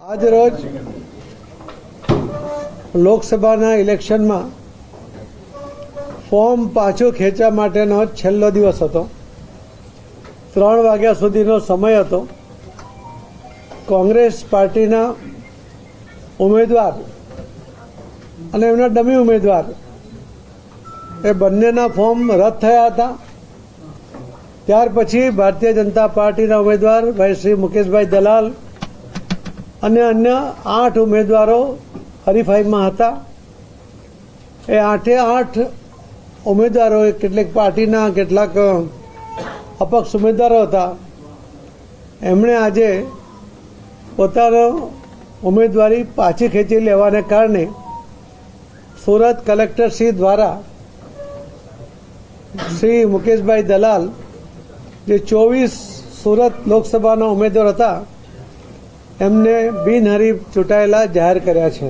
આજ રોજ લોકસભાના ઇલેક્શનમાં ફોર્મ પાછું ખેંચવા માટેનો છેલ્લો દિવસ હતો. ત્રણ વાગ્યા સુધીનો સમય હતો. કોંગ્રેસ પાર્ટીના ઉમેદવાર અને એમના ડમી ઉમેદવાર એ બંનેના ફોર્મ રદ થયા હતા. ત્યાર પછી ભારતીય જનતા પાર્ટીના ઉમેદવાર ભાઈ શ્રી મુકેશભાઈ દલાલ અને અન્ય આઠ ઉમેદવારો હરીફાઈમાં હતા. એ આઠે આઠ ઉમેદવારોએ કેટલીક પાર્ટીના કેટલાક અપક્ષ ઉમેદવારો હતા. એમણે આજે પોતાનો ઉમેદવારી પાછી ખેંચી લેવાને કારણે સુરત કલેક્ટરશ્રી દ્વારા શ્રી મુકેશભાઈ દલાલ જે ચોવીસ સુરત લોકસભાના ઉમેદવાર હતા એમને બિનહરીફ ચૂંટાયેલા જાહેર કર્યા છે.